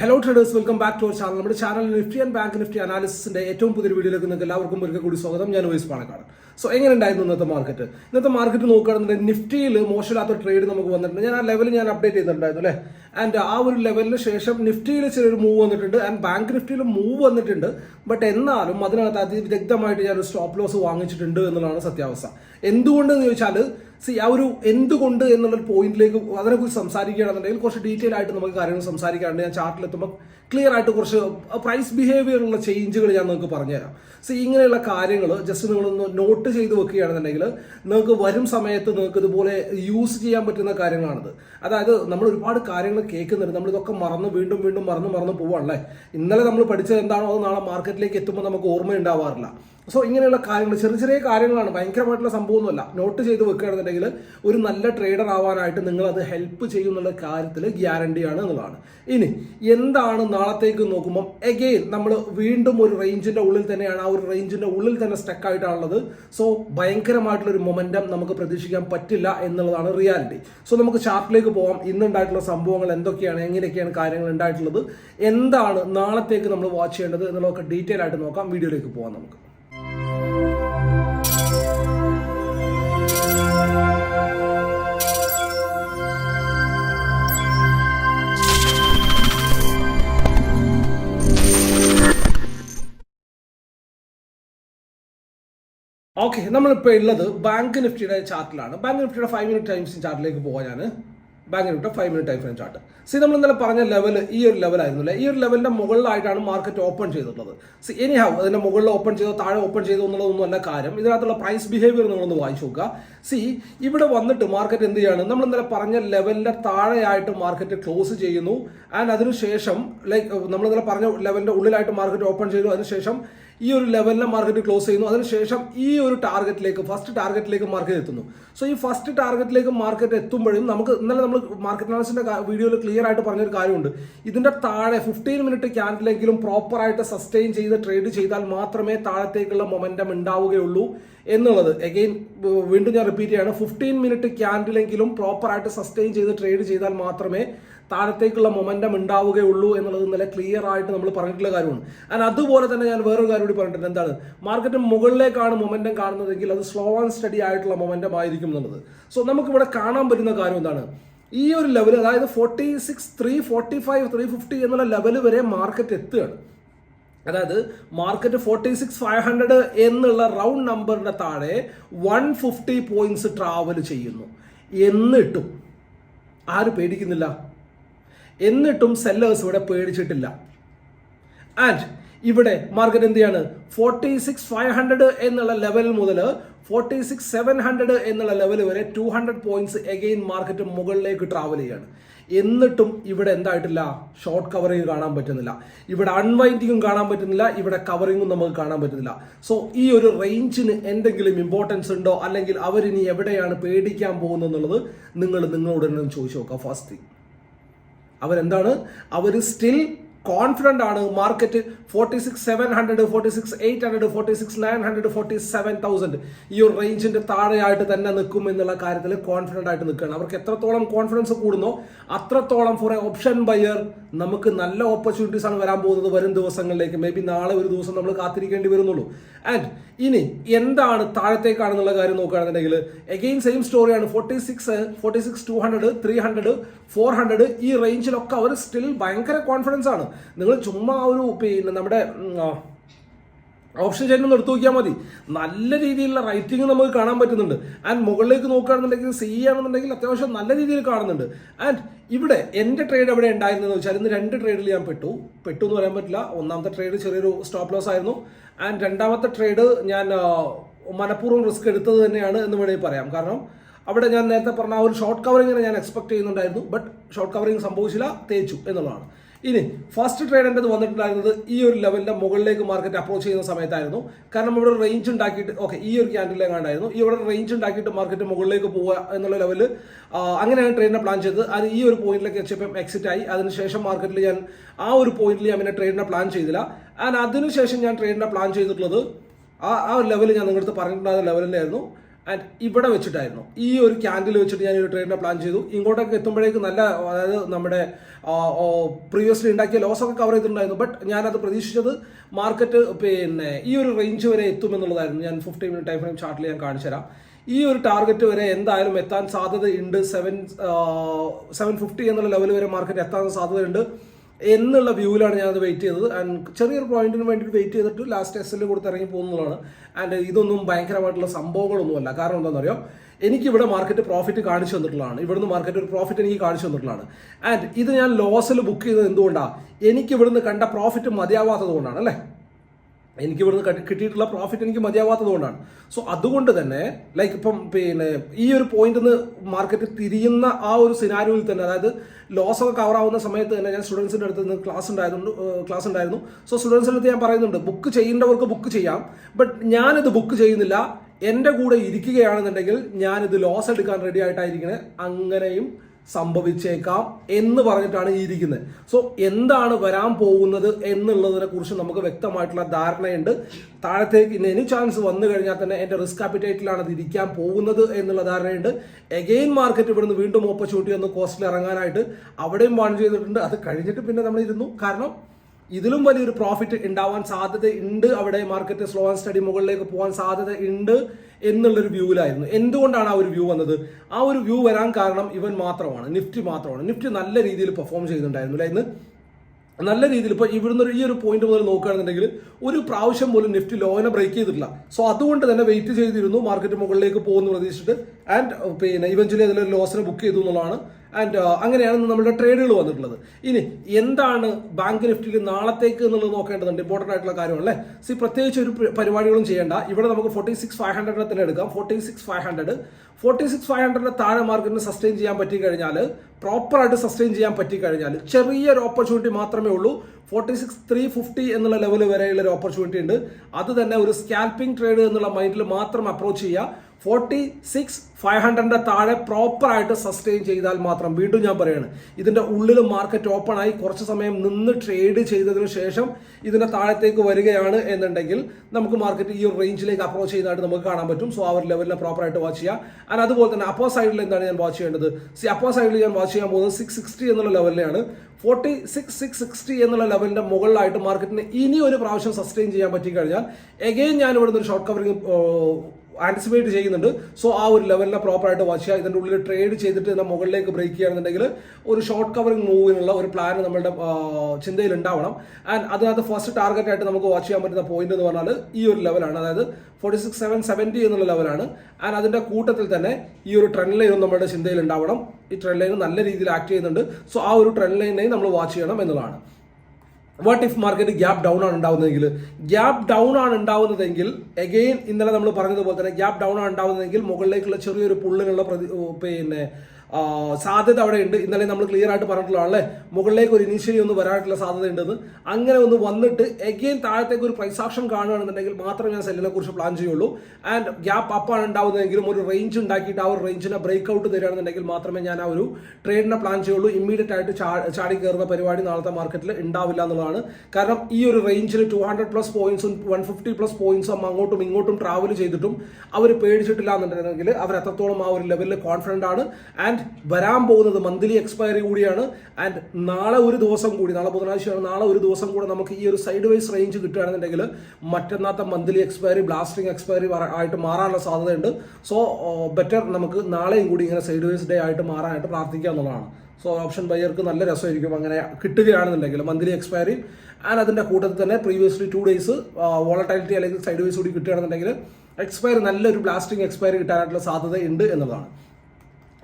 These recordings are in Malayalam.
Hello traders welcome back to our channel നമ്മുടെ channel Nifty and bank Nifty അനാലിസിന്റെ ഏറ്റവും പുതിയ വീഡിയോയിലേക്ക് നിങ്ങൾക്ക് എല്ലാവർക്കും ഒരിക്കൽ കൂടി സ്വാഗതം. ഞാൻ വോയിസ് പാണക്കാട്. സോ എങ്ങനെ ഉണ്ടായിരുന്നു ഇന്നത്തെ മാർക്കറ്റ് ഇന്നത്തെ മാർക്കറ്റ് നോക്കുകയാണെന്നുണ്ടെങ്കിൽ നിഫ്റ്റിയിൽ മോശമില്ലാത്ത ട്രേഡ് നമുക്ക് വന്നിട്ടുണ്ട്. ഞാൻ ആ ലെവൽ ഞാൻ അപ്ഡേറ്റ് ചെയ്തിട്ടുണ്ടായിരുന്നു അല്ലേ? ആൻഡ് ആ ഒരു ലെവലിന് ശേഷം നിഫ്റ്റിയിൽ ചെറിയൊരു മൂവ് വന്നിട്ടുണ്ട്. ആൻഡ് ബാങ്ക് നിഫ്റ്റിയിൽ മൂവ് വന്നിട്ടുണ്ട്. ബട്ട് എന്നാലും അതിനകത്ത് അതിവിദഗ്ധമായിട്ട് ഞാൻ ഒരു സ്റ്റോപ്പ് ലോസ് വാങ്ങിച്ചിട്ടുണ്ട് എന്നുള്ളതാണ് സത്യാവസ്ഥ. എന്തുകൊണ്ടെന്ന് ചോദിച്ചാൽ സി ആ ഒരു എന്തുകൊണ്ട് എന്നുള്ള പോയിന്റിലേക്ക് അതിനെക്കുറിച്ച് സംസാരിക്കുകയാണെന്നുണ്ടെങ്കിൽ കുറച്ച് ഡീറ്റെയിൽ ആയിട്ട് നമുക്ക് കാര്യങ്ങൾ സംസാരിക്കാറുണ്ട് ഞാൻ ചാർട്ടിൽ എത്തുമ്പോൾ ക്ലിയർ ആയിട്ട് കുറച്ച് പ്രൈസ് ബിഹേവിയറുള്ള ചേഞ്ചുകൾ ഞാൻ നിങ്ങൾക്ക് പറഞ്ഞുതരാം. സി ഇങ്ങനെയുള്ള കാര്യങ്ങൾ ജസ്റ്റ് നിങ്ങളൊന്ന് നോട്ട് ചെയ്ത് വെക്കുകയാണെന്നുണ്ടെങ്കിൽ നിങ്ങൾക്ക് വരും സമയത്ത് നിങ്ങൾക്ക് ഇതുപോലെ യൂസ് ചെയ്യാൻ പറ്റുന്ന കാര്യങ്ങളാണിത്. അതായത് നമ്മൾ ഒരുപാട് കാര്യങ്ങൾ കേൾക്കുന്നുണ്ട്. നമ്മൾ ഇതൊക്കെ മറന്ന് വീണ്ടും വീണ്ടും മറന്ന് മറന്ന് പോവാണല്ലേ ഇന്നലെ നമ്മൾ പഠിച്ചത് എന്താണോ അത് നാളെ മാർക്കറ്റിലേക്ക് എത്തുമ്പോൾ നമുക്ക് ഓർമ്മ ഉണ്ടാവാറില്ല സോ ഇങ്ങനെയുള്ള കാര്യങ്ങൾ ചെറിയ ചെറിയ കാര്യങ്ങളാണ്. ഭയങ്കരമായിട്ടുള്ള സംഭവമൊന്നുമല്ല. നോട്ട് ചെയ്ത് വെക്കുകയാണെന്നുണ്ടെങ്കിൽ ഒരു നല്ല ട്രേഡർ ആവാനായിട്ട് നിങ്ങൾ അത് ഹെൽപ്പ് ചെയ്യുന്നുള്ള കാര്യത്തിൽ ഗ്യാരണ്ടിയാണ് എന്നുള്ളതാണ്. ഇനി എന്താണ് നാളത്തേക്ക് നോക്കുമ്പോൾ എഗെയിൻ നമ്മൾ വീണ്ടും ഒരു റേഞ്ചിന്റെ ഉള്ളിൽ തന്നെയാണ് ആ ഒരു റേഞ്ചിന്റെ ഉള്ളിൽ തന്നെ സ്റ്റക്ക് ആയിട്ടാണുള്ളത്. സോ ഭയങ്കരമായിട്ടുള്ള ഒരു മൊമെന്റം നമുക്ക് പ്രതീക്ഷിക്കാൻ പറ്റില്ല എന്നുള്ളതാണ് റിയാലിറ്റി സോ നമുക്ക് ചാർട്ടിലേക്ക് പോവാം. ഇന്നുണ്ടായിട്ടുള്ള സംഭവങ്ങൾ എന്തൊക്കെയാണ് എങ്ങനെയൊക്കെയാണ് കാര്യങ്ങൾ ഉണ്ടായിട്ടുള്ളത് എന്താണ് നാളത്തേക്ക് നമ്മൾ വാച്ച് ചെയ്യേണ്ടത് എന്നുള്ളതൊക്കെ ഡീറ്റെയിൽ ആയിട്ട് നോക്കാം. വീഡിയോയിലേക്ക് പോകാം നമുക്ക്. ഓക്കെ നമ്മളിപ്പോൾ ഉള്ളത് ബാങ്ക് നിഫ്റ്റിയുടെ ചാർട്ടിലാണ് ബാങ്ക് നിഫ്റ്റിയുടെ ഫൈവ് മിനിറ്റ് ടൈംസ് ചാർട്ടിലേക്ക് പോകാൻ ഞാൻ ബാങ്ക് നിഫ്റ്റിയുടെ five minute time frame chart see നമ്മൾ ഇന്നലെ പറഞ്ഞ ലെവൽ ഈ ഒരു ലെവലായിരുന്നു അല്ലേ ഈ ഒരു ലെവലിന്റെ മുകളിലായിട്ടാണ് മാർക്കറ്റ് ഓപ്പൺ ചെയ്തിട്ടുള്ളത്. സി എനി ഹാവ് അതിന്റെ മുകളിൽ ഓപ്പൺ ചെയ്തോ താഴെ ഓപ്പൺ ചെയ്തോ എന്നുള്ളതൊന്നും അല്ല കാര്യം. ഇതിനകത്തുള്ള പ്രൈസ് ബിഹേവിയർ നിങ്ങളൊന്ന് വായിച്ചു നോക്കുക. സി ഇവിടെ വന്നിട്ട് മാർക്കറ്റ് എന്ത് ചെയ്യാണ്? നമ്മൾ ഇന്നലെ പറഞ്ഞ ലെവലിന്റെ താഴെയായിട്ട് മാർക്കറ്റ് ക്ലോസ് ചെയ്യുന്നു. ആൻഡ് അതിനുശേഷം ലൈക്ക് നമ്മൾ ഇന്നലെ പറഞ്ഞ ലെവലിന്റെ ഉള്ളിലായിട്ട് മാർക്കറ്റ് ഓപ്പൺ ചെയ്തു. അതിനുശേഷം ഈ ഒരു ലെവലിലെ മാർക്കറ്റ് ക്ലോസ് ചെയ്യുന്നു. അതിനുശേഷം ഈ ഒരു ടാർഗറ്റിലേക്ക് ഫസ്റ്റ് ടാർഗറ്റിലേക്ക് മാർക്കറ്റ് എത്തുന്നു. സോ ഈ ഫസ്റ്റ് ടാർഗറ്റിലേക്ക് മാർക്കറ്റ് എത്തുമ്പോഴും നമുക്ക് ഇന്നലെ നമ്മൾ മാർക്കറ്റ് അനാലിസിന്റെ വീഡിയോയിൽ ക്ലിയർ ആയിട്ട് പറഞ്ഞൊരു കാര്യമുണ്ട്. ഇതിന്റെ താഴെ ഫിഫ്റ്റീൻ മിനിറ്റ് ക്യാൻഡിലെങ്കിലും പ്രോപ്പറായിട്ട് സസ്റ്റെയിൻ ചെയ്ത് ട്രേഡ് ചെയ്താൽ മാത്രമേ താഴത്തേക്കുള്ള മൊമെന്റം ഉണ്ടാവുകയുള്ളൂ. എന്നുള്ളത്. അഗെയിൻ വീണ്ടും ഞാൻ റിപ്പീറ്റ് ചെയ്യാണ്. ഫിഫ്റ്റീൻ മിനിറ്റ് ക്യാൻഡിലെങ്കിലും പ്രോപ്പറായിട്ട് സസ്റ്റെയിൻ ചെയ്ത് ട്രേഡ് ചെയ്താൽ മാത്രമേ താഴത്തേക്കുള്ള മൊമെന്റം ഉണ്ടാവുകയുള്ളൂ എന്നുള്ളത് നല്ല ക്ലിയർ ആയിട്ട് നമ്മൾ പറഞ്ഞിട്ടുള്ള കാര്യമാണ്. ആൻഡ് അതുപോലെ തന്നെ ഞാൻ വേറൊരു കാര്യം കൂടി പറഞ്ഞിട്ടുണ്ട്. എന്താണ്? മാർക്കറ്റ് മുകളിലേക്കാണ് മൊമെന്റം കാണുന്നതെങ്കിൽ അത് സ്ലോ ആൻഡ് സ്റ്റഡി ആയിട്ടുള്ള മൊമെന്റം ആയിരിക്കും എന്നുള്ളത്. സോ നമുക്കിവിടെ കാണാൻ പറ്റുന്ന കാര്യം എന്താണ്? ഈ ഒരു ലെവൽ അതായത് forty six three forty five three fifty എന്നുള്ള ലെവൽ വരെ മാർക്കറ്റ് എത്തുകയാണ്. അതായത് market forty six five hundred എന്നുള്ള റൗണ്ട് നമ്പറിന്റെ താഴെ വൺ ഫിഫ്റ്റി പോയിന്റ്സ് ട്രാവൽ ചെയ്യുന്നു. എന്നിട്ടും ആരും പേടിക്കുന്നില്ല? എന്നിട്ടും സെല്ലേഴ്സ് ഇവിടെ പേടിച്ചിട്ടില്ല. ആൻഡ് ഇവിടെ മാർക്കറ്റ് എന്ത് ചെയ്യാണ് ഫോർട്ടി സിക്സ് ഫൈവ് ഹൺഡ്രഡ് എന്നുള്ള ലെവൽ മുതൽ ഫോർട്ടി സിക്സ് സെവൻ ഹൺഡ്രഡ് എന്നുള്ള ലെവൽ വരെ two hundred points again market മുകളിലേക്ക് ട്രാവൽ ചെയ്യാണ്. എന്നിട്ടും ഇവിടെ എന്തായിട്ടില്ല? ഷോർട്ട് കവറിങ് കാണാൻ പറ്റുന്നില്ല. ഇവിടെ അൺവൈൻഡിങ്ങും കാണാൻ പറ്റുന്നില്ല. ഇവിടെ കവറിങ്ങും നമുക്ക് കാണാൻ പറ്റുന്നില്ല. സോ ഈ ഒരു റേഞ്ചിന് എന്തെങ്കിലും ഇമ്പോർട്ടൻസ് ഉണ്ടോ? അല്ലെങ്കിൽ അവരിനി എവിടെയാണ് പേടിക്കാൻ പോകുന്നത് എന്നുള്ളത് നിങ്ങൾ നിങ്ങളോട് തന്നെ ചോദിച്ചു നോക്കാം. ഫസ്റ്റ് തിങ് അവരെന്താണ്? അവർ സ്റ്റിൽ കോൺഫിഡന്റ് ആണ് market forty six seven hundred forty six eight hundred forty six nine hundred forty seven thousand ഈ ഒരു റേഞ്ചിന്റെ താഴെയായിട്ട് തന്നെ നിൽക്കും എന്നുള്ള കാര്യത്തിൽ കോൺഫിഡന്റ് ആയിട്ട് നിൽക്കുകയാണ്. അവർക്ക് എത്രത്തോളം കോൺഫിഡൻസ് കൂടുന്നോ അത്രത്തോളം ഫോർ എ ഓപ്ഷൻ ബയർ നമുക്ക് നല്ല ഓപ്പർച്യൂണിറ്റീസ് ആണ് വരാൻ പോകുന്നത് വരും ദിവസങ്ങളിലേക്ക്. മേ ബി നാളെ ഒരു ദിവസം നമ്മൾ കാത്തിരിക്കേണ്ടി വരുന്നുള്ളൂ. ആൻഡ് ഇനി എന്താണ് താഴത്തേക്കാണെന്നുള്ള കാര്യം നോക്കുകയാണെന്നുണ്ടെങ്കിൽ എഗെയിൻ സെയിം സ്റ്റോറിയാണ് forty six forty six two hundred three hundred four hundred ഈ റേഞ്ചിലൊക്കെ അവർ സ്റ്റിൽ ഭയങ്കര കോൺഫിഡൻസ് ആണ്. നിങ്ങൾ ചുമ്മാ ഒരു പിന്നെ നമ്മുടെ ഓപ്ഷൻ ചെയ്യുന്ന ഒന്ന് എടുത്തു നോക്കിയാൽ മതി. നല്ല രീതിയിലുള്ള റൈറ്റിംഗ് നമുക്ക് കാണാൻ പറ്റുന്നുണ്ട്. ആൻഡ് മുകളിലേക്ക് നോക്കുകയാണെന്നുണ്ടെങ്കിൽ സി ആണെന്നുണ്ടെങ്കിൽ അത്യാവശ്യം നല്ല രീതിയിൽ കാണുന്നുണ്ട്. ആൻഡ് ഇവിടെ എന്റെ ട്രേഡ് എവിടെ ഉണ്ടായിരുന്നെന്ന് വെച്ചാൽ ഇന്ന് രണ്ട് ട്രേഡിൽ ഞാൻ പെട്ടു. പെട്ടു എന്ന് പറയാൻ പറ്റില്ല. ഒന്നാമത്തെ ട്രേഡ് ചെറിയൊരു സ്റ്റോപ്പ് ലോസ് ആയിരുന്നു. ആൻഡ് രണ്ടാമത്തെ ട്രേഡ് ഞാൻ മനഃപൂർവം റിസ്ക് എടുത്തത് തന്നെയാണ് എന്ന് വേണമെങ്കിൽ പറയാം. കാരണം അവിടെ ഞാൻ നേരത്തെ പറഞ്ഞ ആ ഒരു ഷോർട്ട് കവറിങ്ങിനെ ഞാൻ എക്സ്പെക്ട് ചെയ്യുന്നുണ്ടായിരുന്നു. ബട്ട് ഷോർട്ട് കവറിങ് സംഭവിച്ചില്ല തേച്ചു എന്നുള്ളതാണ്. ഇനി ഫസ്റ്റ് ട്രേഡ് എന്റെ വന്നിട്ടുണ്ടായിരുന്നത് ഈ ഒരു ലെവലിന്റെ മുകളിലേക്ക് മാർക്കറ്റ് അപ്രോച്ച് ചെയ്യുന്ന സമയത്തായിരുന്നു. കാരണം ഇവിടെ റേഞ്ച് ഉണ്ടാക്കിയിട്ട് ഓക്കെ ഈ ഒരു ക്യാൻഡിലേക്കാണ്ടായിരുന്നു ഈ ഇവിടെ റേഞ്ച് ഉണ്ടാക്കിയിട്ട് മാർക്കറ്റ് മുകളിലേക്ക് പോവുക എന്നുള്ള ലെവൽ അങ്ങനെയാണ് ട്രേഡിനെ പ്ലാൻ ചെയ്തത്. അത് ഈ ഒരു പോയിന്റിലേക്ക് എച്ചപ്പം എക്സിറ്റ് ആയി. അതിനുശേഷം മാർക്കറ്റിൽ ഞാൻ ആ ഒരു പോയിന്റിൽ ഞാൻ പിന്നെ ട്രേഡിനെ പ്ലാൻ ചെയ്തില്ല. ആൻഡ് അതിനുശേഷം ഞാൻ ട്രേഡിനെ പ്ലാൻ ചെയ്തിട്ടുള്ളത് ആ ആ ഒരു ലെവൽ ഞാൻ നിങ്ങളുടെ പറഞ്ഞിട്ടുണ്ടായിരുന്ന ലെവലിലായിരുന്നു ആൻഡ് ഇവിടെ വെച്ചിട്ടായിരുന്നു. ഈ ഒരു ക്യാൻഡിൽ വെച്ചിട്ട് ഞാൻ ഒരു ട്രേഡിനെ പ്ലാൻ ചെയ്തു. ഇങ്ങോട്ടൊക്കെ എത്തുമ്പോഴേക്കും നല്ല അതായത് നമ്മുടെ പ്രീവിയസ്ലി ഉണ്ടാക്കിയ ലോസ് ഒക്കെ കവർ ചെയ്തിട്ടുണ്ടായിരുന്നു. ബട്ട് ഞാനത് പ്രതീക്ഷിച്ചത് മാർക്കറ്റ് പിന്നെ ഈ ഒരു റേഞ്ച് വരെ എത്തുമെന്നുള്ളതായിരുന്നു ഞാൻ ഫിഫ്റ്റി മിനിറ്റ് ടൈം ഫ്രെയിം ചാർട്ടിൽ ഞാൻ കാണിച്ചുതരാം ഈ ഒരു ടാർഗറ്റ് വരെ എന്തായാലും എത്താൻ സാധ്യതയുണ്ട്. സെവൻ സെവൻ ഫിഫ്റ്റി എന്നുള്ള ലെവൽ വരെ മാർക്കറ്റ് എത്താൻ സാധ്യതയുണ്ട്. എന്നുള്ള വ്യൂവിലാണ് ഞാനത് വെയിറ്റ് ചെയ്തത്. ആൻഡ് ചെറിയൊരു പോയിന്റിന് വേണ്ടിയിട്ട് വെയിറ്റ് ചെയ്തിട്ട് ലാസ്റ്റ് എസ് എൽ കൊടുത്ത് ഇറങ്ങി പോകുന്നതാണ്. ആൻഡ് ഇതൊന്നും ഭയങ്കരമായിട്ടുള്ള സംഭവങ്ങളൊന്നുമല്ല. കാരണം എന്താണെന്നറിയോ? എനിക്കിവിടെ മാർക്കറ്റ് പ്രോഫിറ്റ് കാണിച്ചു തന്നിട്ടുള്ളതാണ്. ഇവിടുന്ന് മാർക്കറ്റ് ഒരു പ്രോഫിറ്റ് എനിക്ക് കാണിച്ചു തന്നിട്ടുള്ളതാണ്. ആൻഡ് ഇത് ഞാൻ ലോസിൽ ബുക്ക് ചെയ്തത് എന്തുകൊണ്ടാണ് എനിക്ക് ഇവിടുന്ന് കണ്ട പ്രോഫിറ്റ് മതിയാവാത്തത് കൊണ്ടാണ് അല്ലേ? എനിക്ക് ഇവിടുന്ന് കട്ടി- കിട്ടിയിട്ടുള്ള പ്രോഫിറ്റ് എനിക്ക് മതിയാവാത്തത് കൊണ്ടാണ്. സോ അതുകൊണ്ട് തന്നെ ലൈക്ക് ഇപ്പം പിന്നെ ഈ ഒരു പോയിന്റ് മാർക്കറ്റ് തിരിയുന്ന ആ ഒരു സിനാരിയോയിൽ തന്നെ അതായത് ലോസ് ഒക്കെ കവർ ആവുന്ന സമയത്ത് തന്നെ ഞാൻ സ്റ്റുഡൻസിന്റെ അടുത്ത് നിന്ന് ക്ലാസ് ഉണ്ടായിരുന്നു ക്ലാസ് ഉണ്ടായിരുന്നു. സോ സ്റ്റുഡൻസിന്റെ അടുത്ത് ഞാൻ പറയുന്നുണ്ട് ബുക്ക് ചെയ്യേണ്ടവർക്ക് ബുക്ക് ചെയ്യാം. ബട്ട് ഞാനിത് ബുക്ക് ചെയ്യുന്നില്ല. എന്റെ കൂടെ ഇരിക്കുകയാണെന്നുണ്ടെങ്കിൽ ഞാനിത് ലോസ് എടുക്കാൻ റെഡി ആയിട്ടായിരിക്കണേ. അങ്ങനെയും സംഭവിച്ചേക്കാം എന്ന് പറഞ്ഞിട്ടാണ് ഇരിക്കുന്നത്. സോ എന്താണ് വരാൻ പോകുന്നത് എന്നുള്ളതിനെ കുറിച്ച് നമുക്ക് വ്യക്തമായിട്ടുള്ള ധാരണയുണ്ട്. താഴത്തേക്ക് ഇനി എനി ചാൻസ് വന്നു കഴിഞ്ഞാൽ തന്നെ എന്റെ റിസ്ക് ആപ്പിറ്റൈറ്റിലാണ് അത് ഇരിക്കാൻ പോകുന്നത് എന്നുള്ള ധാരണയുണ്ട്. എഗെയിൻ മാർക്കറ്റ് ഇവിടുന്ന് വീണ്ടും ഓപ്പർച്യൂണിറ്റി ഒന്ന് കോസ്റ്റിൽ ഇറങ്ങാനായിട്ട് അവിടെയും വാൺ ചെയ്തിട്ടുണ്ട്. അത് കഴിഞ്ഞിട്ട് പിന്നെ നമ്മൾ ഇരുന്നു. കാരണം ഇതിലും വലിയൊരു പ്രോഫിറ്റ് ഉണ്ടാവാൻ സാധ്യത ഉണ്ട്. അവിടെ മാർക്കറ്റ് സ്ലോ ആൻഡ് സ്റ്റഡി മുകളിലേക്ക് പോകാൻ സാധ്യത ഉണ്ട് എന്നുള്ളൊരു വ്യൂവിലായിരുന്നു എന്തുകൊണ്ടാണ് ആ ഒരു വ്യൂ വന്നത്? ആ ഒരു വ്യൂ വരാൻ കാരണം ഇവൻ മാത്രമാണ്. നിഫ്റ്റി മാത്രമാണ്. നിഫ്റ്റി നല്ല രീതിയിൽ പെർഫോം ചെയ്യുന്നുണ്ടായിരുന്നു അല്ലെ? ഇന്ന് നല്ല രീതിയിൽ ഇപ്പോൾ ഇവിടുന്ന് ഈ ഒരു പോയിന്റ് മുതൽ നോക്കുകയാണെന്നുണ്ടെങ്കിൽ ഒരു പ്രാവശ്യം പോലും നിഫ്റ്റി ലോനെ ബ്രേക്ക് ചെയ്തിട്ടില്ല. സോ അതുകൊണ്ട് തന്നെ വെയിറ്റ് ചെയ്തിരുന്നു. മാർക്കറ്റ് മുകളിലേക്ക് പോകുന്നു പ്രതീക്ഷിച്ചിട്ട് ആൻഡ് പിന്നെ ഇവഞ്ച്വലി അതിലൊരു ലോസിനെ ബുക്ക് ചെയ്തു എന്നുള്ളതാണ് ആൻഡ് അങ്ങനെയാണ് നമ്മളുടെ നമ്മുടെ ട്രേഡുകൾ വന്നിട്ടുള്ളത്. ഇനി എന്താണ് ബാങ്ക് നിഫ്റ്റിയിൽ നാളത്തേക്ക് എന്നുള്ളത് നോക്കേണ്ടതുണ്ട്. ഇമ്പോർട്ടന്റ് ആയിട്ടുള്ള കാര്യമല്ലേ സി പ്രത്യേകിച്ച് ഒരു പരിപാടികളും ചെയ്യേണ്ട. ഇവിടെ നമുക്ക് ഫോർട്ടി സിക്സ് ഫൈവ് ഹൺഡ്രഡിനെ തന്നെ എടുക്കാം. Forty six five hundred forty six five ഹൺഡ്രഡിന് താഴെ മാർക്കറ്റിന് സസ്റ്റെയിൻ ചെയ്യാൻ പറ്റി കഴിഞ്ഞാൽ പ്രോപ്പറായിട്ട് സസ്റ്റെയിൻ ചെയ്യാൻ പറ്റി കഴിഞ്ഞാൽ ചെറിയൊരു ഓപ്പർച്യൂണിറ്റി മാത്രമേ ഉള്ളൂ. ഫോർട്ടി സിക്സ് ത്രീ ഫിഫ്റ്റി എന്നുള്ള ലെവൽ വരെയുള്ള ഒരു ഓപ്പർച്യൂണിറ്റി ഉണ്ട്. അത് തന്നെ ഒരു സ്കാൽപ്പിംഗ് ട്രേഡ് എന്നുള്ള മൈൻഡിൽ മാത്രം അപ്രോച്ച് ചെയ്യുക. ഫോർട്ടി സിക്സ് ഫൈവ് ഹൺഡ്രഡിന്റെ താഴെ പ്രോപ്പറായിട്ട് സസ്റ്റെയിൻ ചെയ്താൽ മാത്രം വീണ്ടും ഞാൻ പറയാണ് ഇതിന്റെ ഉള്ളിൽ മാർക്കറ്റ് ഓപ്പൺ ആയി കുറച്ച് സമയം നിന്ന് ട്രേഡ് ചെയ്തതിനു ശേഷം ഇതിന്റെ താഴത്തേക്ക് വരികയാണ് എന്നുണ്ടെങ്കിൽ നമുക്ക് മാർക്കറ്റ് ഈ ഒരു റേഞ്ചിലേക്ക് അപ്രോച്ച് ചെയ്യുന്നതായിട്ട് നമുക്ക് കാണാൻ പറ്റും. സോ ആ ഒരു ലെവലിനെ പ്രോപ്പറായിട്ട് വാച്ച് ചെയ്യുക. ആൻഡ് അതുപോലെ തന്നെ അപ്പോ സൈഡിൽ എന്താണ് ഞാൻ വാച്ച് ചെയ്യേണ്ടത്? സി അപ്പോ സൈഡിൽ ഞാൻ വാച്ച് ചെയ്യാൻ പോകുന്നത് സിക്സ് സിക്സ്റ്റി എന്നുള്ള ലെവലിലാണ് ഫോർട്ടി സിക്സ് സിക്സ് സിക്സ്റ്റി എന്നുള്ള ലെവലിന്റെ മുകളിലായിട്ട് മാർക്കറ്റിന് ഇനി ഒരു പ്രാവശ്യം സസ്റ്റെയിൻ ചെയ്യാൻ പറ്റി കഴിഞ്ഞാൽ എഗെയിൻ ഞാൻ ഇവിടുന്ന് ഒരു ഷോർട്ട് കവറിംഗ് ആന്റിസിപ്പേറ്റ് ചെയ്യുന്നുണ്ട്. സോ ആ ഒരു ലെവലിനെ പ്രോപ്പറായിട്ട് വാച്ച് ചെയ്യുക. ഇതിന്റെ ഉള്ളിൽ ട്രേഡ് ചെയ്തിട്ട് ഇതിനെ മുകളിലേക്ക് ബ്രേക്ക് ചെയ്യുകയാണെന്നുണ്ടെങ്കിൽ ഒരു ഷോർട്ട് കവറിംഗ് മൂവിനുള്ള ഒരു പ്ലാൻ നമ്മളുടെ ചിന്തയിൽ ഉണ്ടാവണം. ആൻഡ് അതിനകത്ത് ഫസ്റ്റ് ടാർഗറ്റ് ആയിട്ട് നമുക്ക് വാച്ച് ചെയ്യാൻ പറ്റുന്ന പോയിന്റ് എന്ന് പറഞ്ഞാൽ ഈ ഒരു ലെവലാണ് അതായത് ഫോർട്ടി സിക്സ് സെവൻ സെവന്റി എന്നുള്ള ലെവലാണ് ആൻഡ് അതിന്റെ കൂട്ടത്തിൽ തന്നെ ഈ ഒരു ട്രെൻഡ് ലൈനും നമ്മുടെ ചിന്തയിൽ ഉണ്ടാവണം. ഈ ട്രെൻഡ് ലൈൻ നല്ല രീതിയിൽ ആക്ട് ചെയ്യുന്നുണ്ട്. സോ ആ ഒരു ട്രെൻഡ് ലൈനെയും നമ്മൾ വാച്ച് ചെയ്യണം എന്നുള്ളതാണ്. What if market gap down ആണ് ഉണ്ടാവുന്നതെങ്കിൽ? ഗ്യാപ്പ് ഡൗൺ ആണ് ഉണ്ടാവുന്നതെങ്കിൽ എഗെയിൻ ഇന്നലെ നമ്മൾ പറഞ്ഞതുപോലെ തന്നെ ഗ്യാപ്പ് ഡൗൺ ആണ് ഉണ്ടാവുന്നതെങ്കിൽ മുകളിലേക്കുള്ള ചെറിയൊരു പുള്ളിനുള്ള പ്രതി പിന്നെ സാധ്യത അവിടെ ഉണ്ട്. ഇന്നലെ നമ്മൾ ക്ലിയർ ആയിട്ട് പറഞ്ഞിട്ടുള്ളതാണല്ലേ? മുകളിലേക്ക് ഒരു ഇനീഷ്യലി ഒന്ന് വരാനായിട്ടുള്ള സാധ്യത ഉണ്ടെന്ന്. അങ്ങനെ ഒന്ന് വന്നിട്ട് എഗെയിൻ താഴത്തേക്ക് ഒരു പ്രൈസ് ആക്ഷൻ കാണുകയാണെന്നുണ്ടെങ്കിൽ മാത്രമേ ഞാൻ സെല്ലിനെ കുറിച്ച് പ്ലാൻ ചെയ്യുള്ളൂ. ആൻഡ് ഗ്യാപ്പ് അപ്പാണ് ഉണ്ടാവുന്നതെങ്കിലും ഒരു റേഞ്ച് ഉണ്ടാക്കിയിട്ട് ആ ഒരു റേഞ്ചിനെ ബ്രേക്ക് ഔട്ട് തരികയാണെന്നുണ്ടെങ്കിൽ മാത്രമേ ഞാൻ ആ ഒരു ട്രേഡിനെ പ്ലാൻ ചെയ്യുള്ളൂ. ഇമ്മീഡിയറ്റ് ആയിട്ട് ചാടി കയറുന്ന പരിപാടി നാളത്തെ മാർക്കറ്റിൽ ഉണ്ടാവില്ല എന്നുള്ളതാണ്. കാരണം ഈ ഒരു റേഞ്ചിൽ ടു ഹൺഡ്രഡ് പ്ലസ് പോയിന്റ്സും വൺ ഫിഫ്റ്റി പ്ലസ് പോയിന്റ്സും അങ്ങോട്ടും ഇങ്ങോട്ടും ട്രാവൽ ചെയ്തിട്ടും അവർ പേടിച്ചിട്ടില്ല എന്നുണ്ടെങ്കിൽ അവർ എത്രത്തോളം ആ ഒരു ലെവലിൽ കോൺഫിഡന്റ് ആണ്. ആൻഡ് വരാൻ പോകുന്നത് മന്ത്ലി എക്സ്പയറി കൂടിയാണ്. ആൻഡ് നാളെ ഒരു ദിവസം കൂടി നാളെ ബുധനാഴ്ചയാണ് നാളെ ഒരു ദിവസം കൂടെ നമുക്ക് ഈ ഒരു സൈഡ് വൈസ് റേഞ്ച് കിട്ടുകയാണെന്നുണ്ടെങ്കിൽ മറ്റന്നാത്ത മന്ത്ലി എക്സ്പയറി ബ്ലാസ്റ്റിംഗ് എക്സ്പയറി ആയിട്ട് മാറാനുള്ള സാധ്യതയുണ്ട്. സോ ബെറ്റർ നമുക്ക് നാളെയും കൂടി ഇങ്ങനെ സൈഡ് വൈസ് ഡേ ആയിട്ട് മാറാനായിട്ട് പ്രാർത്ഥിക്കുക എന്നുള്ളതാണ്. സോ ഓപ്ഷൻ ബയ്യർക്ക് നല്ല രസമായിരിക്കും. അങ്ങനെ കിട്ടുകയാണെന്നുണ്ടെങ്കിൽ മന്ത്ലി എക്സ്പയറി ആൻഡ് അതിന്റെ കൂട്ടത്തിൽ തന്നെ പ്രീവിയസ്ലി ടു ഡേയ്സ് വോളറ്റൈലിറ്റി അല്ലെങ്കിൽ സൈഡ് വൈസ് കൂടി കിട്ടുകയാണെന്നുണ്ടെങ്കിൽ എക്സ്പയറി നല്ലൊരു ബ്ലാസ്റ്റിംഗ് എക്സ്പയറി കിട്ടാനായിട്ടുള്ള സാധ്യത ഉണ്ട് എന്നുള്ളതാണ്.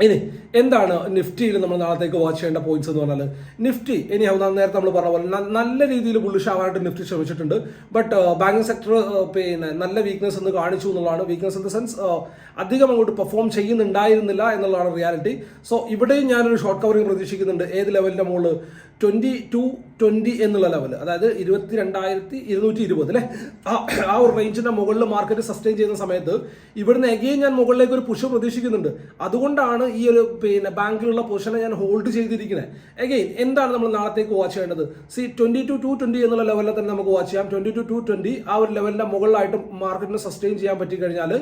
ഇനി എന്താണ് നിഫ്റ്റിയിൽ നമ്മൾ നാളത്തേക്ക് വാച്ച് ചെയ്യേണ്ട പോയിന്റ്സ് എന്ന് പറഞ്ഞാൽ നിഫ്റ്റി ഇനി നേരത്തെ നമ്മൾ പറഞ്ഞ പോലെ നല്ല രീതിയിൽ ബുള്ളിഷ് ആവാനായിട്ട് നിഫ്റ്റി ശ്രമിച്ചിട്ടുണ്ട്. ബട്ട് ബാങ്കിങ് സെക്ടർ പിന്നെ നല്ല വീക്ക്നെസ് എന്ന് കാണിച്ചു എന്നുള്ളതാണ്. വീക്ക്നെസ് ഇൻ ദ സെൻസ് അധികം അങ്ങോട്ട് പെർഫോം ചെയ്യുന്നുണ്ടായിരുന്നില്ല എന്നുള്ളതാണ് റിയാലിറ്റി സോ ഇവിടെയും ഞാനൊരു ഷോർട്ട് കവറിംഗ് പ്രതീക്ഷിക്കുന്നുണ്ട്. ഏത് ലെവലിന്റെ മുകളിൽ ട്വന്റി ടു ട്വന്റി എന്നുള്ള ലെവൽ അതായത് ഇരുപത്തി രണ്ടായിരത്തി ഇരുന്നൂറ്റി ഇരുപത് അല്ലേ? ആ- ഒരു റേഞ്ചിന്റെ മുകളിൽ മാർക്കറ്റ് സസ്റ്റെയിൻ ചെയ്യുന്ന സമയത്ത് ഇവിടുന്ന് എഗെയിൻ ഞാൻ മുകളിലേക്ക് ഒരു പുഷ് പ്രതീക്ഷിക്കുന്നുണ്ട്. അതുകൊണ്ടാണ് ഈ ഒരു പിന്നെ ബാങ്കിലുള്ള പൊസിഷനെ ഞാൻ ഹോൾഡ് ചെയ്തിരിക്കുന്നത് എഗെയിൻ എന്താണ് നമ്മൾ നാളത്തേക്ക് വാച്ച് ചെയ്യേണ്ടത്? See twenty two two twenty എന്നുള്ള ലെവലിൽ തന്നെ നമുക്ക് വാച്ച് ചെയ്യാം. ട്വന്റി ടു ടു ട്വന്റി ആ ഒരു ലെവലിന്റെ മുകളിലായിട്ട് മാർക്കറ്റിന് സസ്റ്റെയിൻ ചെയ്യാൻ പറ്റി കഴിഞ്ഞാൽ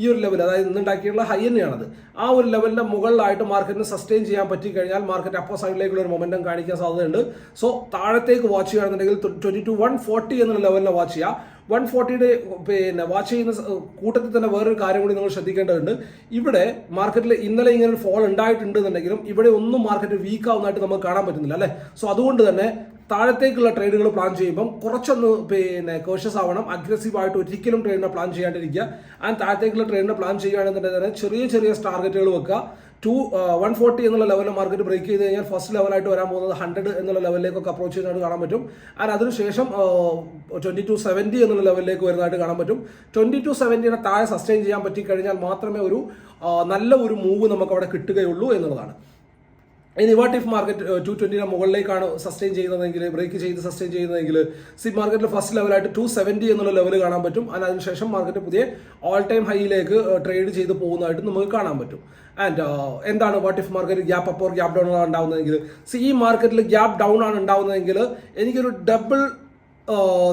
ഈ ഒരു ലെവൽ അതായത് ഇന്നുണ്ടാക്കിയുള്ള ഹൈ തന്നെയാണത്. ആ ഒരു ലെവലിന്റെ മുകളിലായിട്ട് മാർക്കറ്റിന് സസ്റ്റെയിൻ ചെയ്യാൻ പറ്റി കഴിഞ്ഞാൽ മാർക്കറ്റ് അപ്പർ സൈഡിലേക്കുള്ള ഒരു മൊമെന്റം കാണിക്കാൻ സാധ്യതയുണ്ട്. സോ താഴത്തേക്ക് വാച്ച് ചെയ്യുകയാണെന്നുണ്ടെങ്കിൽ ട്വന്റി ടു വൺ ഫോർട്ടി എന്നുള്ള ലെവലിനെ വാച്ച് ചെയ്യുക. വൺ ഫോർട്ടിയുടെ പിന്നെ വാച്ച് ചെയ്യുന്ന കൂട്ടത്തിൽ തന്നെ വേറൊരു കാര്യം കൂടി നിങ്ങൾ ശ്രദ്ധിക്കേണ്ടതുണ്ട്. ഇവിടെ മാർക്കറ്റിൽ ഇന്നലെ ഇങ്ങനെ ഒരു ഫോൾ ഉണ്ടായിട്ടുണ്ടെന്നുണ്ടെങ്കിലും ഇവിടെ ഒന്നും മാർക്കറ്റ് വീക്ക് ആവുന്നതായിട്ട് നമുക്ക് കാണാൻ പറ്റുന്നില്ല അല്ലേ? സോ അതുകൊണ്ട് തന്നെ താഴത്തേക്കുള്ള ട്രേഡുകൾ പ്ലാൻ ചെയ്യുമ്പം കുറച്ചൊന്ന് പിന്നെ കോഷ്യസ് ആവണം. അഗ്രസീവ് ആയിട്ട് ഒരിക്കലും ട്രേഡിനെ പ്ലാൻ ചെയ്യാണ്ടിരിക്കുക. ആൻഡ് താഴത്തേക്കുള്ള ട്രേഡിനെ പ്ലാൻ ചെയ്യുകയാണെന്നുണ്ടെങ്കിൽ തന്നെ ചെറിയ ചെറിയ ടാർഗറ്റുകൾ വെക്കുക. ടു വൺ ഫോർട്ടി എന്നുള്ള ലെവലിൽ മാർക്കറ്റ് ബ്രേക്ക് ചെയ്ത് കഴിഞ്ഞാൽ ഫസ്റ്റ് ലെവലായിട്ട് വരാൻ പോകുന്നത് ഹൺഡ്രഡ് എന്നുള്ള ലെവലിലേക്കൊക്കെ അപ്രോച്ച് ചെയ്യുന്നതായിട്ട് കാണാൻ പറ്റും. ആൻഡ് അതിനുശേഷം ട്വന്റി ടു സെവന്റി എന്നുള്ള ലെവലിലേക്ക് വരുന്നതായിട്ട് കാണാൻ പറ്റും. ട്വന്റി ടു സെവന്റിയുടെ താഴെ സസ്റ്റെയിൻ ചെയ്യാൻ പറ്റി കഴിഞ്ഞാൽ മാത്രമേ ഒരു ആ, നല്ല ഒരു മൂവ് നമുക്ക് അവിടെ കിട്ടുകയുള്ളൂ എന്നുള്ളതാണ്. ഇനി വാട്ട് ഇഫ് മാർക്കറ്റ് ടു ട്വന്റിന് മുകളിലേക്കാണ് സസ്റ്റെയിൻ ചെയ്യുന്നതെങ്കിൽ ബ്രേക്ക് ചെയ്ത് സസ്റ്റെയിൻ ചെയ്യുന്നതെങ്കിൽ സി മാർക്കറ്റിൽ ഫസ്റ്റ് ലെവലായിട്ട് ടു സെവന്റി എന്നുള്ള ലെവൽ കാണാൻ പറ്റും. അതിന് അതിനുശേഷം മാർക്കറ്റ് പുതിയ ഓൾ ടൈം ഹൈയിലേക്ക് ട്രേഡ് ചെയ്ത് പോകുന്നതായിട്ട് നമുക്ക് കാണാൻ പറ്റും. ആൻഡ് എന്താണ് what if market gap up or gap down ആണ് ഉണ്ടാവുന്നതെങ്കിൽ സി ഈ മാർക്കറ്റിൽ ഗ്യാപ്പ് ഡൗൺ ആണ് ഉണ്ടാവുന്നതെങ്കിൽ എനിക്കൊരു ഡബിൾ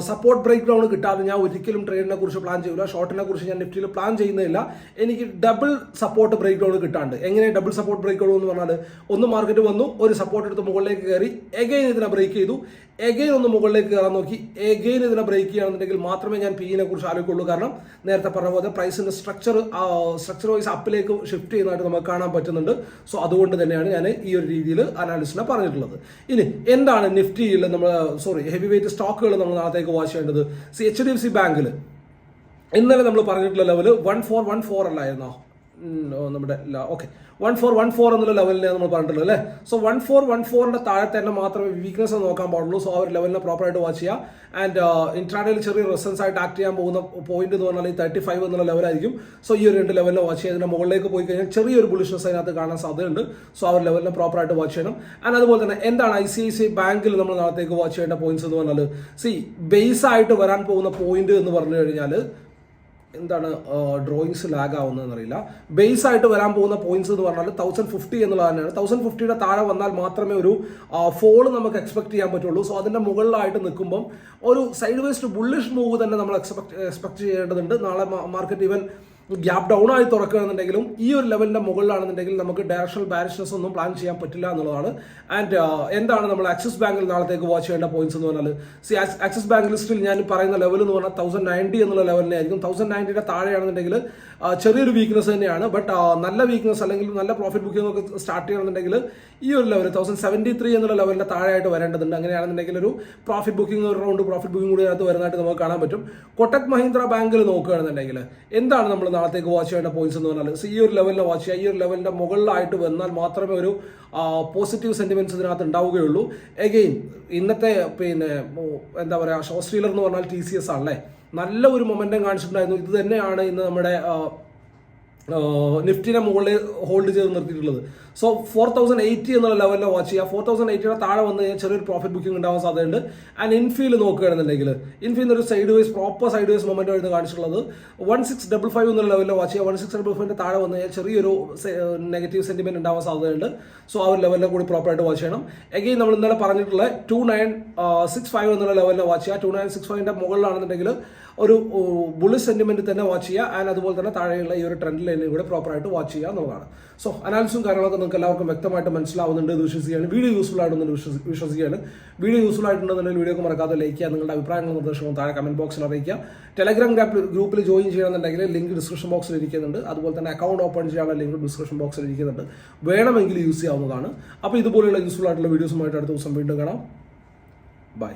സപ്പോർട്ട് ബ്രേക്ക് ഡൗൺ കിട്ടാതെ ഞാൻ ഒരിക്കലും ട്രേഡിനെ കുറിച്ച് പ്ലാൻ ചെയ്യില്ല ഷോർട്ടിനെ കുറിച്ച് ഞാൻ നിഫ്റ്റിയിൽ പ്ലാൻ ചെയ്യുന്നില്ല എനിക്ക് ഡബിൾ സപ്പോർട്ട് ബ്രേക്ക് ഡൗൺ കിട്ടാണ്ട്. എങ്ങനെ ഡബിൾ സപ്പോർട്ട് ബ്രേക്ക് ഡൗൺ എന്ന് പറഞ്ഞാൽ ഒന്ന് മാർക്കറ്റ് വന്നു ഒരു സപ്പോർട്ട് എടുത്ത് മുകളിലേക്ക് കയറി എഗെയിൻ ഇതിനെ ബ്രേക്ക് ചെയ്തു. എഗെയിൻ ഒന്ന് മുകളിലേക്ക് കയറാൻ നോക്കി. എഗെയിൻ ഇതിനെ ബ്രേക്ക് ചെയ്യുകയാണെന്നുണ്ടെങ്കിൽ മാത്രമേ ഞാൻ പിയിനെ കുറിച്ച് ആലോചിക്കുള്ളൂ കാരണം നേരത്തെ പറഞ്ഞ പോലെ പ്രൈസിന്റെ സ്ട്രക്ചർ സ്ട്രക്ചർ വൈസ് അപ്പിലേക്ക് ഷിഫ്റ്റ് ചെയ്യുന്നതായിട്ട് നമുക്ക് കാണാൻ പറ്റുന്നുണ്ട്. സോ അതുകൊണ്ട് തന്നെയാണ് ഞാൻ ഈ ഒരു രീതിയിൽ അനാലിസിനെ പറഞ്ഞിട്ടുള്ളത്. ഇനി എന്താണ് നിഫ്റ്റിയിൽ നമ്മൾ സോറി ഹെവി വെയിറ്റ് സ്റ്റോക്കുകൾ നമ്മൾ നാളത്തേക്ക് വാച്ച് ചെയ്യേണ്ടത്? See H D F C ബാങ്കിൽ ഇന്നലെ നമ്മൾ പറഞ്ഞിട്ടുള്ള ലെവൽ വൺ ഫോർ വൺ ഫോർ അല്ലായിരുന്നോ? നമ്മുടെ okay one four one four എന്നുള്ള ലെവലിൽ നമ്മൾ പറഞ്ഞിട്ടുള്ളത് അല്ലേ? സോ വൺ ഫോർ വൺ ഫോറിന്റെ താഴെ തന്നെ മാത്രമേ വീക്ക്നെസ് നോക്കാൻ പാടുള്ളൂ. സോ ആ ഒരു ലെവലിനെ പ്രോപ്പറായിട്ട് വാച്ച് ചെയ്യുക. ആൻഡ് ഇൻട്രാഡേയിൽ ചെറിയ റെസൻസ് ആയിട്ട് ആക്ട് ചെയ്യാൻ പോകുന്ന പോയിന്റ് എന്ന് പറഞ്ഞാൽ ഈ തേർട്ടി ഫൈവ് എന്നുള്ള ലെവലായിരിക്കും സോ ഈ ഒരു രണ്ട് ലെവലിനെ വാച്ച് ചെയ്യുക. അതിന്റെ മുകളിലേക്ക് പോയി കഴിഞ്ഞാൽ ചെറിയൊരു ബുളിഷ്നസ് അതിനകത്ത് കാണാൻ സാധ്യതയുണ്ട്. സോ ആ ഒരു ലെവലിനെ പ്രോപ്പറായിട്ട് വാച്ച് ചെയ്യണം. ആൻഡ് അതുപോലെ തന്നെ എന്താണ് ഐ സി ഐ സി ബാങ്കിൽ നമ്മൾ നാളത്തേക്ക് വാച്ച് ചെയ്യേണ്ട പോയിന്റ്സ് എന്ന് പറഞ്ഞാൽ സി ബേസ് ആയിട്ട് വരാൻ പോകുന്ന പോയിന്റ് എന്ന് പറഞ്ഞു കഴിഞ്ഞാൽ എന്താണ് ഡ്രോയിങ്സ് ലാഗ് ആവുന്നതെന്ന് അറിയില്ല ബേസ് ആയിട്ട് വരാൻ പോകുന്ന പോയിന്റ്സ് എന്ന് പറഞ്ഞാൽ തൗസൻഡ് ഫിഫ്റ്റി എന്നുള്ളത് തന്നെയാണ്. തൗസൻഡ് ഫിഫ്റ്റിയുടെ താഴെ വന്നാൽ മാത്രമേ ഒരു ഫോൾ നമുക്ക് എക്സ്പെക്ട് ചെയ്യാൻ പറ്റുള്ളൂ. സോ അതിന്റെ മുകളിലായിട്ട് നിൽക്കുമ്പം ഒരു സൈഡ് വേസ്റ്റ് ബുള്ളിഷ് മൂവ് തന്നെ നമ്മൾ എക്സ്പെക്ട് എക്സ്പെക്ട് ചെയ്യേണ്ടതുണ്ട്. നാളെ മാർക്കറ്റ് ഈവൻ ഗ്യാപ്പ് ഡൗൺ ആയി തുറക്കുകയാണെന്നുണ്ടെങ്കിലും ഈ ഒരു ലെവലിന്റെ മുകളിലാണെന്നുണ്ടെങ്കിൽ നമുക്ക് ഡയറക്ഷണൽ ബാരിഷ്നസ് ഒന്നും പ്ലാൻ ചെയ്യാൻ പറ്റില്ല എന്നുള്ളതാണ്. ആൻഡ് എന്താണ് നമ്മൾ ആക്സിസ് ബാങ്കിൽ നാളത്തേക്ക് വാച്ച് ചെയ്യേണ്ട പോയിന്റ്സ് എന്ന് പറഞ്ഞാൽ സി ആക്സിസ് ബാങ്ക് ലിസ്റ്റിൽ ഞാൻ പറയുന്ന ലെവൽ എന്ന് പറഞ്ഞാൽ തൗസൻഡ് നയന്റി എന്നുള്ള ലെവലിനെ ആയിരിക്കും തൗസൻഡ് നയന്റിയുടെ താഴെയാണെന്നുണ്ടെങ്കിൽ ആ, ചെറിയൊരു വീക്ക്നെസ് തന്നെയാണ്. ബട്ട് നല്ല വീക്ക്നെസ് അല്ലെങ്കിൽ നല്ല പ്രോഫിറ്റ് ബുക്കിംഗ് ഒക്കെ സ്റ്റാർട്ട് ചെയ്യണമെന്നുണ്ടെങ്കിൽ ഈ ഒരു ലെവൽ തൗസൻഡ് സെവന്റി ത്രീ എന്നുള്ള ലെവലിന്റെ താഴെയായിട്ട് വരേണ്ടതുണ്ട്. അങ്ങനെയാണെന്നുണ്ടെങ്കിൽ ഒരു പ്രോഫിറ്റ് ബുക്കിംഗ് ഒരു റൗണ്ട് പ്രോഫിറ്റ് ബുക്കിംഗ് കൂടി അതിനകത്ത് വരുന്നതായിട്ട് നമുക്ക് കാണാൻ പറ്റും. കൊട്ടക് മഹീന്ദ്ര ബാങ്കിൽ നോക്കുകയാണെന്നുണ്ടെങ്കിൽ എന്താണ് നമ്മൾ നാളത്തേക്ക് വാച്ച് ചെയ്യേണ്ട പോയിന്റ്സ് എന്ന് പറഞ്ഞാൽ ഈ ഒരു ലെവലിൽ വാച്ച് ചെയ്യുക ഈ ഒരു ലെവലിന്റെ മുകളിലായിട്ട് വന്നാൽ മാത്രമേ ഒരു പോസിറ്റീവ് സെന്റിമെന്റ്സ് ഇതിനകത്ത് ഉണ്ടാവുകയുള്ളൂ. എഗെയിൻ ഇന്നത്തെ പിന്നെ എന്താ പറയുക ഷോസ്റ്റീലർ എന്ന് പറഞ്ഞാൽ ടി സി എസ് ആണല്ലേ? നല്ല ഒരു മൊമെന്റം കാണിച്ചിട്ടുണ്ടായിരുന്നു. ഇത് തന്നെയാണ് ഇന്ന് നമ്മുടെ നിഫ്റ്റിനെ മുകളിൽ ഹോൾഡ് ചെയ്ത് നിർത്തിയിട്ടുള്ളത്. സോ ഫോർ തൗസൻഡ് എയ്റ്റി എന്നുള്ള ലെവലിൽ വാച്ച് ചെയ്യുക. ഫോർ തൗസൻഡ് എയ്റ്റിയുടെ താഴെ വന്ന് കഴിഞ്ഞാൽ ചെറിയൊരു പ്രോഫിറ്റ് ബുക്കിംഗ് ഉണ്ടാവാൻ സാധ്യതയുണ്ട്. ആൻഡ് ഇൻഫീൽ നോക്കുകയാണെന്നുണ്ടെങ്കിൽ ഇൻഫീൽ ഒരു side wise proper side wise moment ആയിരുന്നു കാണിച്ചിട്ടുള്ളത്. വൺ സിക്സ് ഡബിൾ ഫൈവ് എന്നുള്ള ലെവലിൽ വാച്ച് ചെയ്യുക. വൺ സിക്സ് ഡബിൾ ഫൈവിന്റെ താഴെ വന്ന് കഴിഞ്ഞാൽ ചെറിയൊരു നെഗറ്റീവ് സെന്റിമെന്റ് ഉണ്ടാവാൻ സാധ്യതയുണ്ട്. സോ ആ ഒരു ലെവലിൽ കൂടി പ്രോപ്പറായിട്ട് വാച്ച് ചെയ്യണം. എഗെയിൻ നമ്മൾ ഇന്നലെ പറഞ്ഞിട്ടുള്ള ടു നയൻ സിക്സ് ഫൈവ് എന്നുള്ള ലെവലിൽ വാച്ച് ചെയ്യുക. ടു നയൻ സിക്സ് ഫൈവിന്റെ മുകളിലാണെന്നുണ്ടെങ്കിൽ ഒരു ബുള്ളി സെന്റിമെന്റ് തന്നെ വാച്ച് ചെയ്യുക. ആൻഡ് അതുപോലെ തന്നെ താഴെയുള്ള ഈ ഒരു ട്രെൻഡ് ലൈനിൽ കൂടെ പ്രോപ്പറായിട്ട് വാച്ച് ചെയ്യുക എന്നുള്ളതാണ്. സോ അനാലിസും കാര്യങ്ങളൊക്കെ നിങ്ങൾക്ക് എല്ലാവർക്കും വ്യക്തമായിട്ട് മനസ്സിലാവുന്നുണ്ട്. എന്ന് വിശ്വസിക്കുകയാണ് വീഡിയോ യൂസ്ഫുൾ ആയിട്ടുണ്ടെന്ന് വിശ്വസി വിശ്വസിക്കുകയാണ്. വീഡിയോ യൂസ്ഫുൾ ആയിട്ടുണ്ടെന്നുണ്ടെങ്കിൽ വീഡിയോ മറക്കാതെ ലൈക്ക് ചെയ്യുക. നിങ്ങളുടെ അഭിപ്രായങ്ങളും നിർദ്ദേശങ്ങളും താഴെ കമന്റ് ബോക്സിൽ അറിയിക്കുക. ടെലഗ്രാം ഗ്രൂപ്പിൽ ഗ്രൂപ്പിൽ ജോയിൻ ചെയ്യണമെന്നുണ്ടെങ്കിൽ ലിങ്ക് ഡിസ്ക്രിപ്ഷൻ ബോക്സിൽ ഇരിക്കുന്നുണ്ട്. അതുപോലെ തന്നെ അക്കൗണ്ട് ഓപ്പൺ ചെയ്യാനുള്ള ലിങ്ക് ഡിസ്ക്രിപ്ഷൻ ബോക്സിൽ ഇരിക്കുന്നുണ്ട്. വേണമെങ്കിൽ യൂസ് ചെയ്യാവുന്നതാണ്. അപ്പോൾ ഇതുപോലെയുള്ള യൂസ്ഫുൾ ആയിട്ടുള്ള വീഡിയോസുമായിട്ട് അടുത്ത ദിവസം വീണ്ടും കാണാം. ബൈ